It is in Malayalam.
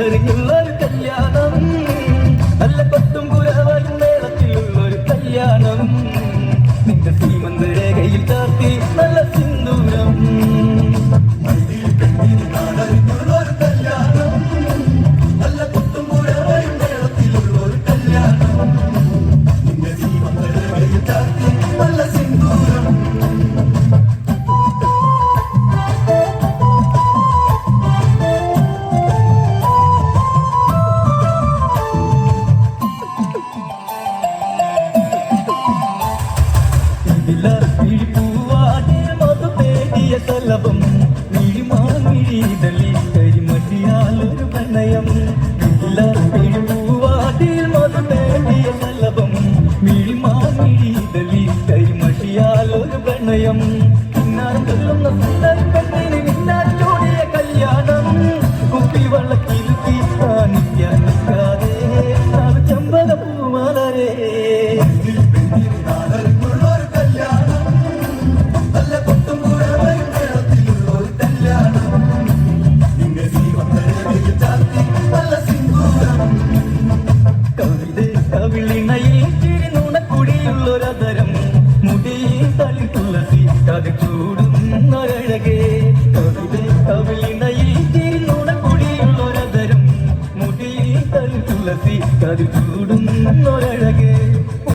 ഒരു കല്യാണം. നല്ല പത്തും കുരവരും മേളത്തിലുള്ളൊരു കല്യാണം. നിന്റെ തലവം മിഴിമാമിഴിതലി കരിമട്ടിയാലൊരു പ്രണയം പൂവാതിൽ മധു പേടിയ തലവം മിഴിമാമിഴിതലി കരിമട്ടിയാലൊരു പ്രണയം. പിന്നാരം കൊല്ലുന്ന തുളസി കഥ ചൂടുന്നൊരഴകേ കവിത കവിളിണയിൽ ചിരിനുണക്കുടിയുള്ളൊരതരം മുടിയിൽ തളി തുളസി കഥ ചൂടുന്നൊരഴകേ